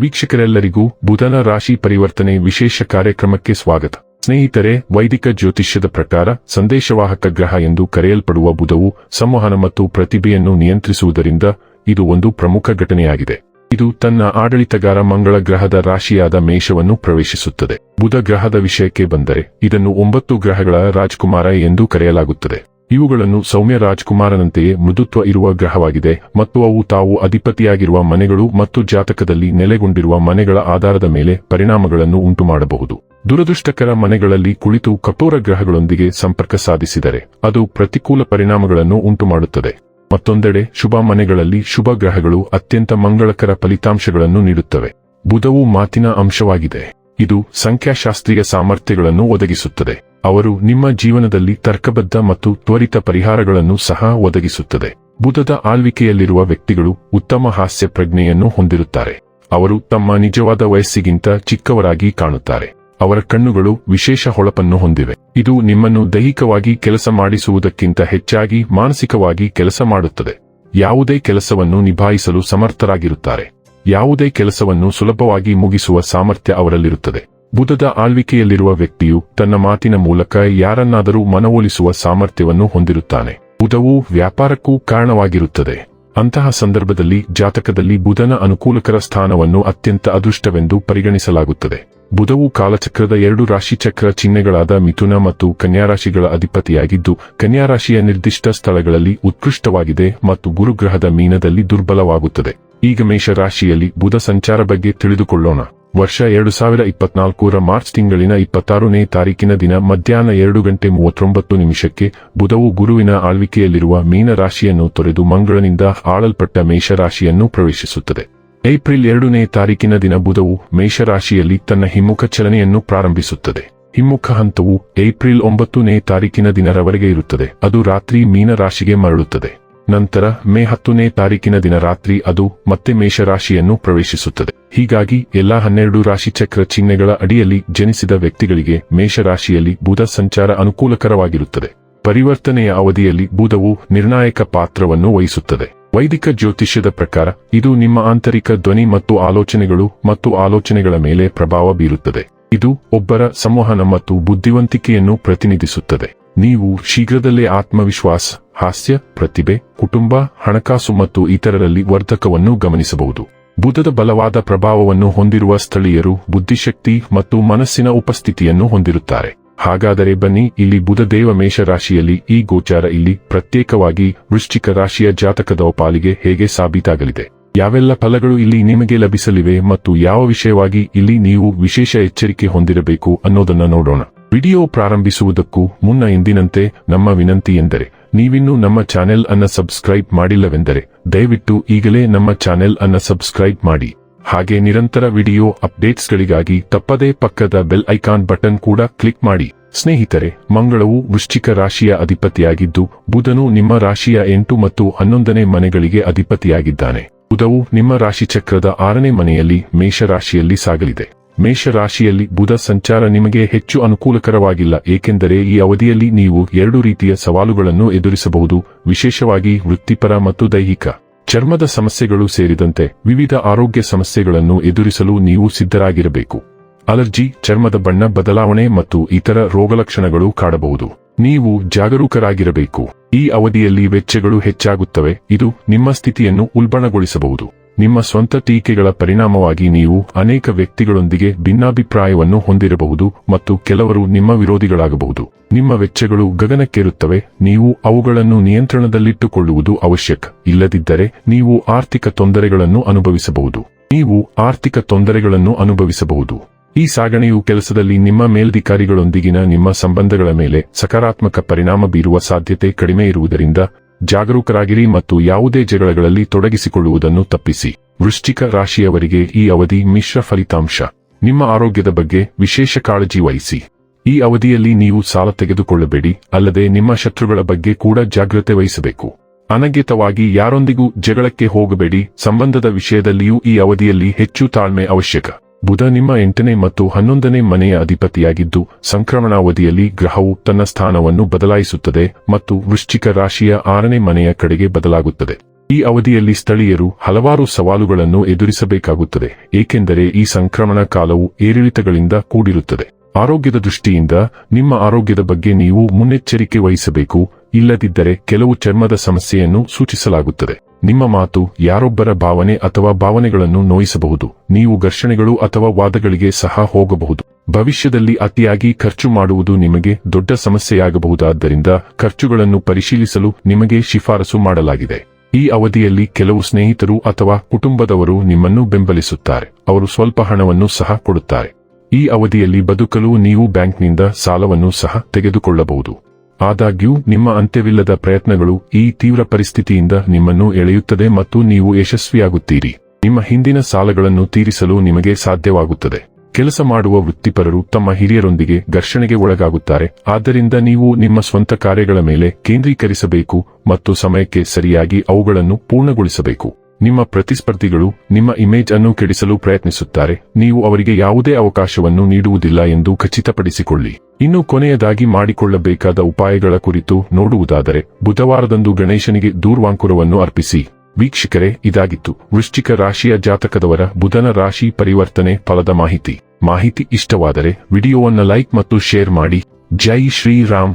ವೀಕ್ಷಕರೆಲ್ಲರಿಗೂ ಬುಧನ ರಾಶಿ ಪರಿವರ್ತನೆ ವಿಶೇಷ ಕಾರ್ಯಕ್ರಮಕ್ಕೆ ಸ್ವಾಗತ. ಸ್ನೇಹಿತರೆ, ವೈದಿಕ ಜ್ಯೋತಿಷ್ಯದ ಪ್ರಕಾರ ಸಂದೇಶವಾಹಕ ಗ್ರಹ ಎಂದು ಕರೆಯಲ್ಪಡುವ ಬುಧವು ಸಂವಹನ ಮತ್ತು ಪ್ರತಿಭೆಯನ್ನು ನಿಯಂತ್ರಿಸುವುದರಿಂದ ಇದು ಒಂದು ಪ್ರಮುಖ ಘಟನೆಯಾಗಿದೆ. ಇದು ತನ್ನ ಆಡಳಿತಗಾರ ಮಂಗಳ ಗ್ರಹದ ರಾಶಿಯಾದ ಮೇಷವನ್ನು ಪ್ರವೇಶಿಸುತ್ತದೆ. ಬುಧ ಗ್ರಹದ ವಿಷಯಕ್ಕೆ ಬಂದರೆ ಇದನ್ನು ಒಂಬತ್ತು ಗ್ರಹಗಳ ರಾಜ್ಕುಮಾರ ಎಂದು ಕರೆಯಲಾಗುತ್ತದೆ. ಇವುಗಳನ್ನು ಸೌಮ್ಯ ರಾಜ್ಕುಮಾರನಂತೆಯೇ ಮೃದುತ್ವ ಇರುವ ಗ್ರಹವಾಗಿದೆ ಮತ್ತು ಅವು ತಾವು ಅಧಿಪತಿಯಾಗಿರುವ ಮನೆಗಳು ಮತ್ತು ಜಾತಕದಲ್ಲಿ ನೆಲೆಗೊಂಡಿರುವ ಮನೆಗಳ ಆಧಾರದ ಮೇಲೆ ಪರಿಣಾಮಗಳನ್ನು ಉಂಟುಮಾಡಬಹುದು. ದುರದೃಷ್ಟಕರ ಮನೆಗಳಲ್ಲಿ ಕುಳಿತು ಕಠೋರ ಗ್ರಹಗಳೊಂದಿಗೆ ಸಂಪರ್ಕ ಸಾಧಿಸಿದರೆ ಅದು ಪ್ರತಿಕೂಲ ಪರಿಣಾಮಗಳನ್ನು ಉಂಟುಮಾಡುತ್ತದೆ. ಮತ್ತೊಂದೆಡೆ ಶುಭ ಮನೆಗಳಲ್ಲಿ ಶುಭ ಗ್ರಹಗಳು ಅತ್ಯಂತ ಮಂಗಳಕರ ಫಲಿತಾಂಶಗಳನ್ನು ನೀಡುತ್ತವೆ. ಬುಧವು ಮಾತಿನ ಅಂಶವಾಗಿದೆ. ಇದು ಸಂಖ್ಯಾಶಾಸ್ತ್ರೀಯ ಸಾಮರ್ಥ್ಯಗಳನ್ನು ಒದಗಿಸುತ್ತದೆ. ಅವರು ನಿಮ್ಮ ಜೀವನದಲ್ಲಿ ತರ್ಕಬದ್ಧ ಮತ್ತು ತ್ವರಿತ ಪರಿಹಾರಗಳನ್ನು ಸಹ ಒದಗಿಸುತ್ತದೆ. ಬುಧದ ಆಳ್ವಿಕೆಯಲ್ಲಿರುವ ವ್ಯಕ್ತಿಗಳು ಉತ್ತಮ ಹಾಸ್ಯ ಪ್ರಜ್ಞೆಯನ್ನು ಹೊಂದಿರುತ್ತಾರೆ. ಅವರು ತಮ್ಮ ನಿಜವಾದ ವಯಸ್ಸಿಗಿಂತ ಚಿಕ್ಕವರಾಗಿ ಕಾಣುತ್ತಾರೆ. ಅವರ ಕಣ್ಣುಗಳು ವಿಶೇಷ ಹೊಳಪನ್ನು ಹೊಂದಿವೆ. ಇದು ನಿಮ್ಮನ್ನು ದೈಹಿಕವಾಗಿ ಕೆಲಸ ಮಾಡಿಸುವುದಕ್ಕಿಂತ ಹೆಚ್ಚಾಗಿ ಮಾನಸಿಕವಾಗಿ ಕೆಲಸ ಮಾಡುತ್ತದೆ. ಯಾವುದೇ ಕೆಲಸವನ್ನು ನಿಭಾಯಿಸಲು ಸಮರ್ಥರಾಗಿರುತ್ತಾರೆ. ಯಾವುದೇ ಕೆಲಸವನ್ನು ಸುಲಭವಾಗಿ ಮುಗಿಸುವ ಸಾಮರ್ಥ್ಯ ಅವರಲ್ಲಿರುತ್ತದೆ. ಬುಧದ ಆಳ್ವಿಕೆಯಲ್ಲಿರುವ ವ್ಯಕ್ತಿಯು ತನ್ನ ಮಾತಿನ ಮೂಲಕ ಯಾರನ್ನಾದರೂ ಮನವೊಲಿಸುವ ಸಾಮರ್ಥ್ಯವನ್ನು ಹೊಂದಿರುತ್ತಾನೆ. ಬುಧವು ವ್ಯಾಪಾರಕ್ಕೂ ಕಾರಣವಾಗಿರುತ್ತದೆ. ಅಂತಹ ಸಂದರ್ಭದಲ್ಲಿ ಜಾತಕದಲ್ಲಿ ಬುಧನ ಅನುಕೂಲಕರ ಸ್ಥಾನವನ್ನು ಅತ್ಯಂತ ಅದೃಷ್ಟವೆಂದು ಪರಿಗಣಿಸಲಾಗುತ್ತದೆ. ಬುಧವು ಕಾಲಚಕ್ರದ ಎರಡು ರಾಶಿಚಕ್ರ ಚಿಹ್ನೆಗಳಾದ ಮಿಥುನ ಮತ್ತು ಕನ್ಯಾರಾಶಿಗಳ ಅಧಿಪತಿಯಾಗಿದ್ದು, ಕನ್ಯಾರಾಶಿಯ ನಿರ್ದಿಷ್ಟ ಸ್ಥಳಗಳಲ್ಲಿ ಉತ್ಕೃಷ್ಟವಾಗಿದೆ ಮತ್ತು ಗುರುಗ್ರಹದ ಮೀನದಲ್ಲಿ ದುರ್ಬಲವಾಗುತ್ತದೆ. ಈಗ ಮೇಷ ರಾಶಿಯಲ್ಲಿ ಬುಧ ಸಂಚಾರ ಬಗ್ಗೆ ತಿಳಿದುಕೊಳ್ಳೋಣ. ವರ್ಷ ಎರಡು ಸಾವಿರ ಇಪ್ಪತ್ನಾಲ್ಕರ ಮಾರ್ಚ್ ತಿಂಗಳಿನ ಇಪ್ಪತ್ತಾರನೇ ತಾರೀಕಿನ ದಿನ ಮಧ್ಯಾಹ್ನ ಎರಡು ಗಂಟೆ ಮೂವತ್ತೊಂಬತ್ತು ನಿಮಿಷಕ್ಕೆ ಬುಧವು ಗುರುವಿನ ಆಳ್ವಿಕೆಯಲ್ಲಿರುವ ಮೀನ ರಾಶಿಯನ್ನು ತೊರೆದು ಮಂಗಳನಿಂದ ಆಳಲ್ಪಟ್ಟ ಮೇಷರಾಶಿಯನ್ನು ಪ್ರವೇಶಿಸುತ್ತದೆ. ಏಪ್ರಿಲ್ ಎರಡನೇ ತಾರೀಕಿನ ದಿನ ಬುಧವು ಮೇಷರಾಶಿಯಲ್ಲಿ ತನ್ನ ಹಿಮ್ಮುಖ ಚಲನೆಯನ್ನು ಪ್ರಾರಂಭಿಸುತ್ತದೆ. ಹಿಮ್ಮುಖ ಹಂತವು ಏಪ್ರಿಲ್ ಒಂಬತ್ತನೇ ತಾರೀಕಿನ ದಿನರವರೆಗೆ ಇರುತ್ತದೆ. ಅದು ರಾತ್ರಿ ಮೀನರಾಶಿಗೆ ಮರಳುತ್ತದೆ. ನಂತರ ಮೇ ಹತ್ತನೇ ತಾರೀಕಿನ ದಿನ ರಾತ್ರಿ ಅದು ಮತ್ತೆ ಮೇಷರಾಶಿಯನ್ನು ಪ್ರವೇಶಿಸುತ್ತದೆ. ಹೀಗಾಗಿ ಎಲ್ಲಾ ಹನ್ನೆರಡು ರಾಶಿಚಕ್ರ ಚಿಹ್ನೆಗಳ ಅಡಿಯಲ್ಲಿ ಜನಿಸಿದ ವ್ಯಕ್ತಿಗಳಿಗೆ ಮೇಷರಾಶಿಯಲ್ಲಿ ಬುಧ ಸಂಚಾರ ಅನುಕೂಲಕರವಾಗಿರುತ್ತದೆ. ಪರಿವರ್ತನೆಯ ಅವಧಿಯಲ್ಲಿ ಬುಧವು ನಿರ್ಣಾಯಕ ಪಾತ್ರವನ್ನು ವಹಿಸುತ್ತದೆ. ವೈದಿಕ ಜ್ಯೋತಿಷ್ಯದ ಪ್ರಕಾರ ಇದು ನಿಮ್ಮ ಆಂತರಿಕ ಧ್ವನಿ ಮತ್ತು ಆಲೋಚನೆಗಳು ಮತ್ತು ಆಲೋಚನೆಗಳ ಮೇಲೆ ಪ್ರಭಾವ ಬೀರುತ್ತದೆ. ಇದು ಒಬ್ಬರ ಸಂವಹನ ಮತ್ತು ಬುದ್ಧಿವಂತಿಕೆಯನ್ನು ಪ್ರತಿನಿಧಿಸುತ್ತದೆ. ನೀವು ಶೀಘ್ರದಲ್ಲೇ ಆತ್ಮವಿಶ್ವಾಸ ಹಾಸ್ಯ, ಪ್ರತಿಭೆ, ಕುಟುಂಬ, ಹಣಕಾಸು ಮತ್ತು ಇತರರಲ್ಲಿ ವರ್ಧಕವನ್ನು ಗಮನಿಸಬಹುದು. ಬುಧದ ಬಲವಾದ ಪ್ರಭಾವವನ್ನು ಹೊಂದಿರುವ ಸ್ಥಳೀಯರು ಬುದ್ಧಿಶಕ್ತಿ ಮತ್ತು ಮನಸ್ಸಿನ ಉಪಸ್ಥಿತಿಯನ್ನು ಹೊಂದಿರುತ್ತಾರೆ. ಹಾಗಾದರೆ ಬನ್ನಿ, ಇಲ್ಲಿ ಬುಧದೇವ ಮೇಷರಾಶಿಯಲ್ಲಿ ಈ ಗೋಚಾರ ಇಲ್ಲಿ ಪ್ರತ್ಯೇಕವಾಗಿ ವೃಶ್ಚಿಕ ರಾಶಿಯ ಜಾತಕದ ಪಾಲಿಗೆ ಹೇಗೆ ಸಾಬೀತಾಗಲಿದೆ? ಯಾವೆಲ್ಲ ಫಲಗಳು ಇಲ್ಲಿ ನಿಮಗೆ ಲಭಿಸಲಿವೆ ಮತ್ತು ಯಾವ ವಿಷಯವಾಗಿ ಇಲ್ಲಿ ನೀವು ವಿಶೇಷ ಎಚ್ಚರಿಕೆ ಹೊಂದಿರಬೇಕು ಅನ್ನೋದನ್ನ ನೋಡೋಣ. ವಿಡಿಯೋ ಪ್ರಾರಂಭಿಸುವುದಕ್ಕೂ ಮುನ್ನ ಎಂದಿನಂತೆ ನಮ್ಮ ವಿನಂತಿ ಎಂದರೆ ನೀವಿನ್ನೂ ನಮ್ಮ ಚಾನೆಲ್ ಅನ್ನ ಸಬ್ಸ್ಕ್ರೈಬ್ ಮಾಡಿಲ್ಲವೆಂದರೆ ದಯವಿಟ್ಟು ಈಗಲೇ ನಮ್ಮ ಚಾನೆಲ್ ಅನ್ನ ಸಬ್ಸ್ಕ್ರೈಬ್ ಮಾಡಿ. ಹಾಗೆ ನಿರಂತರ ವಿಡಿಯೋ ಅಪ್ಡೇಟ್ಸ್ಗಳಿಗಾಗಿ ತಪ್ಪದೇ ಪಕ್ಕದ ಬೆಲ್ ಐಕಾನ್ ಬಟನ್ ಕೂಡ ಕ್ಲಿಕ್ ಮಾಡಿ. ಸ್ನೇಹಿತರೆ, ಮಂಗಳವು ವೃಶ್ಚಿಕ ರಾಶಿಯ ಅಧಿಪತಿಯಾಗಿದ್ದು, ಬುಧನು ನಿಮ್ಮ ರಾಶಿಯ ಎಂಟು ಮತ್ತು ಹನ್ನೊಂದನೇ ಮನೆಗಳಿಗೆ ಅಧಿಪತಿಯಾಗಿದ್ದಾನೆ. ಬುಧವು ನಿಮ್ಮ ರಾಶಿಚಕ್ರದ ಆರನೇ ಮನೆಯಲ್ಲಿ ಮೇಷರಾಶಿಯಲ್ಲಿ ಸಾಗಲಿದೆ. ಮೇಷರಾಶಿಯಲ್ಲಿ ಬುಧ ಸಂಚಾರ ನಿಮಗೆ ಹೆಚ್ಚು ಅನುಕೂಲಕರವಾಗಿಲ್ಲ, ಏಕೆಂದರೆ ಈ ಅವಧಿಯಲ್ಲಿ ನೀವು ಎರಡು ರೀತಿಯ ಸವಾಲುಗಳನ್ನು ಎದುರಿಸಬಹುದು, ವಿಶೇಷವಾಗಿ ವೃತ್ತಿಪರ ಮತ್ತು ದೈಹಿಕ. ಚರ್ಮದ ಸಮಸ್ಯೆಗಳು ಸೇರಿದಂತೆ ವಿವಿಧ ಆರೋಗ್ಯ ಸಮಸ್ಯೆಗಳನ್ನು ಎದುರಿಸಲು ನೀವು ಸಿದ್ಧರಾಗಿರಬೇಕು. ಅಲರ್ಜಿ, ಚರ್ಮದ ಬಣ್ಣ ಬದಲಾವಣೆ ಮತ್ತು ಇತರ ರೋಗಲಕ್ಷಣಗಳು ಕಾಡಬಹುದು. ನೀವು ಜಾಗರೂಕರಾಗಿರಬೇಕು. ಈ ಅವಧಿಯಲ್ಲಿ ವೆಚ್ಚಗಳು ಹೆಚ್ಚಾಗುತ್ತವೆ, ಇದು ನಿಮ್ಮ ಸ್ಥಿತಿಯನ್ನು ಉಲ್ಬಣಗೊಳಿಸಬಹುದು. ನಿಮ್ಮ ಸ್ವಂತ ಟೀಕೆಗಳ ಪರಿಣಾಮವಾಗಿ ನೀವು ಅನೇಕ ವ್ಯಕ್ತಿಗಳೊಂದಿಗೆ ಭಿನ್ನಾಭಿಪ್ರಾಯವನ್ನು ಹೊಂದಿರಬಹುದು ಮತ್ತು ಕೆಲವರು ನಿಮ್ಮ ವಿರೋಧಿಗಳಾಗಬಹುದು. ನಿಮ್ಮ ವೆಚ್ಚಗಳು ಗಗನಕ್ಕೇರುತ್ತವೆ, ನೀವು ಅವುಗಳನ್ನು ನಿಯಂತ್ರಣದಲ್ಲಿಟ್ಟುಕೊಳ್ಳುವುದು ಅವಶ್ಯಕ. ಇಲ್ಲದಿದ್ದರೆ ನೀವು ಆರ್ಥಿಕ ತೊಂದರೆಗಳನ್ನು ಅನುಭವಿಸಬಹುದು. ನೀವು ಆರ್ಥಿಕ ತೊಂದರೆಗಳನ್ನು ಅನುಭವಿಸಬಹುದು. ಈ ಸಾಗಣೆಯು ಕೆಲಸದಲ್ಲಿ ನಿಮ್ಮ ಮೇಲಧಿಕಾರಿಗಳೊಂದಿಗಿನ ನಿಮ್ಮ ಸಂಬಂಧಗಳ ಮೇಲೆ ಸಕಾರಾತ್ಮಕ ಪರಿಣಾಮ ಬೀರುವ ಸಾಧ್ಯತೆ ಕಡಿಮೆ ಇರುವುದರಿಂದ ಜಾಗರೂಕರಾಗಿರಿ ಮತ್ತು ಯಾವುದೇ ಜಗಳಗಳಲ್ಲಿ ತೊಡಗಿಸಿಕೊಳ್ಳುವುದನ್ನು ತಪ್ಪಿಸಿ. ವೃಶ್ಚಿಕ ರಾಶಿಯವರಿಗೆ ಈ ಅವಧಿ ಮಿಶ್ರ ಫಲಿತಾಂಶ. ನಿಮ್ಮ ಆರೋಗ್ಯದ ಬಗ್ಗೆ ವಿಶೇಷ ಕಾಳಜಿ ವಹಿಸಿ. ಈ ಅವಧಿಯಲ್ಲಿ ನೀವು ಸಾಲ ತೆಗೆದುಕೊಳ್ಳಬೇಡಿ, ಅಲ್ಲದೆ ನಿಮ್ಮ ಶತ್ರುಗಳ ಬಗ್ಗೆ ಕೂಡ ಜಾಗ್ರತೆ ವಹಿಸಬೇಕು. ಅನಗ್ಯತವಾಗಿ ಯಾರೊಂದಿಗೂ ಜಗಳಕ್ಕೆ ಹೋಗಬೇಡಿ, ಸಂಬಂಧದ ವಿಷಯದಲ್ಲಿಯೂ ಈ ಅವಧಿಯಲ್ಲಿ ಹೆಚ್ಚು ತಾಳ್ಮೆ ಅವಶ್ಯಕ. ಬುಧ ನಿಮ್ಮ ಎಂಟನೇ ಮತ್ತು ಹನ್ನೊಂದನೇ ಮನೆಯ ಅಧಿಪತಿಯಾಗಿದ್ದು, ಸಂಕ್ರಮಣಾವಧಿಯಲ್ಲಿ ಗ್ರಹವು ತನ್ನ ಸ್ಥಾನವನ್ನು ಬದಲಾಯಿಸುತ್ತದೆ ಮತ್ತು ವೃಶ್ಚಿಕ ರಾಶಿಯ ಆರನೇ ಮನೆಯ ಕಡೆಗೆ ಬದಲಾಗುತ್ತದೆ. ಈ ಅವಧಿಯಲ್ಲಿ ಸ್ಥಳೀಯರು ಹಲವಾರು ಸವಾಲುಗಳನ್ನು ಎದುರಿಸಬೇಕಾಗುತ್ತದೆ, ಏಕೆಂದರೆ ಈ ಸಂಕ್ರಮಣ ಕಾಲವು ಏರಿಳಿತಗಳಿಂದ ಕೂಡಿರುತ್ತದೆ. ಆರೋಗ್ಯದ ದೃಷ್ಟಿಯಿಂದ ನಿಮ್ಮ ಆರೋಗ್ಯದ ಬಗ್ಗೆ ನೀವು ಮುನ್ನೆಚ್ಚರಿಕೆ ವಹಿಸಬೇಕು, ಇಲ್ಲದಿದ್ದರೆ ಕೆಲವು ಚರ್ಮದ ಸಮಸ್ಯೆಯನ್ನು ಸೂಚಿಸಲಾಗುತ್ತದೆ. ನಿಮ್ಮ ಮಾತು ಯಾರೊಬ್ಬರ ಭಾವನೆ ಅಥವಾ ಭಾವನೆಗಳನ್ನು ನೋಯಿಸಬಹುದು. ನೀವು ಘರ್ಷಣೆಗಳು ಅಥವಾ ವಾದಗಳಿಗೆ ಸಹ ಹೋಗಬಹುದು. ಭವಿಷ್ಯದಲ್ಲಿ ಅತಿಯಾಗಿ ಖರ್ಚು ಮಾಡುವುದು ನಿಮಗೆ ದೊಡ್ಡ ಸಮಸ್ಯೆಯಾಗಬಹುದಾದ್ದರಿಂದ ಖರ್ಚುಗಳನ್ನು ಪರಿಶೀಲಿಸಲು ನಿಮಗೆ ಶಿಫಾರಸು ಮಾಡಲಾಗಿದೆ. ಈ ಅವಧಿಯಲ್ಲಿ ಕೆಲವು ಸ್ನೇಹಿತರು ಅಥವಾ ಕುಟುಂಬದವರು ನಿಮ್ಮನ್ನು ಬೆಂಬಲಿಸುತ್ತಾರೆ. ಅವರು ಸ್ವಲ್ಪ ಹಣವನ್ನು ಸಹ ಕೊಡುತ್ತಾರೆ. ಈ ಅವಧಿಯಲ್ಲಿ ಬದುಕಲು ನೀವು ಬ್ಯಾಂಕ್ನಿಂದ ಸಾಲವನ್ನು ಸಹ ತೆಗೆದುಕೊಳ್ಳಬಹುದು. ಆದಾಗ್ಯೂ, ನಿಮ್ಮ ಅಂತ್ಯವಿಲ್ಲದ ಪ್ರಯತ್ನಗಳು ಈ ತೀವ್ರ ಪರಿಸ್ಥಿತಿಯಿಂದ ನಿಮ್ಮನ್ನು ಎಳೆಯುತ್ತದೆ ಮತ್ತು ನೀವು ಯಶಸ್ವಿಯಾಗುತ್ತೀರಿ. ನಿಮ್ಮ ಹಿಂದಿನ ಸಾಲಗಳನ್ನು ತೀರಿಸಲು ನಿಮಗೆ ಸಾಧ್ಯವಾಗುತ್ತದೆ. ಕೆಲಸ ಮಾಡುವ ವೃತ್ತಿಪರರು ತಮ್ಮ ಹಿರಿಯರೊಂದಿಗೆ ಘರ್ಷಣೆಗೆ ಒಳಗಾಗುತ್ತಾರೆ. ಆದ್ದರಿಂದ ನೀವು ನಿಮ್ಮ ಸ್ವಂತ ಕಾರ್ಯಗಳ ಮೇಲೆ ಕೇಂದ್ರೀಕರಿಸಬೇಕು ಮತ್ತು ಸಮಯಕ್ಕೆ ಸರಿಯಾಗಿ ಅವುಗಳನ್ನು ಪೂರ್ಣಗೊಳಿಸಬೇಕು. ನಿಮ್ಮ ಪ್ರತಿಸ್ಪರ್ಧಿಗಳು ನಿಮ್ಮ ಇಮೇಜ್ ಅನ್ನು ಕೆಡಿಸಲು ಪ್ರಯತ್ನಿಸುತ್ತಾರೆ. ನೀವು ಅವರಿಗೆ ಯಾವುದೇ ಅವಕಾಶವನ್ನು ನೀಡುವುದಿಲ್ಲ ಎಂದು ಖಚಿತಪಡಿಸಿಕೊಳ್ಳಿ. ಇನ್ನು ಕೊನೆಯದಾಗಿ ಮಾಡಿಕೊಳ್ಳಬೇಕಾದ ಉಪಾಯಗಳ ಕುರಿತು ನೋಡುವುದಾದರೆ, ಬುಧವಾರದಂದು ಗಣೇಶನಿಗೆ ದೂರ್ವಾಂಕುರವನ್ನು ಅರ್ಪಿಸಿ. ವೀಕ್ಷಕರೇ, ಇದಾಗಿತ್ತು. ವೃಶ್ಚಿಕ ರಾಶಿಯ ಜಾತಕದವರ ಬುಧನ ರಾಶಿ ಪರಿವರ್ತನೆ ಫಲದ ಮಾಹಿತಿ. ಮಾಹಿತಿ ಇಷ್ಟವಾದರೆ, ವಿಡಿಯೋವನ್ನು ಲೈಕ್ ಮತ್ತು ಶೇರ್ ಮಾಡಿ. ಜೈ ಶ್ರೀರಾಮ್.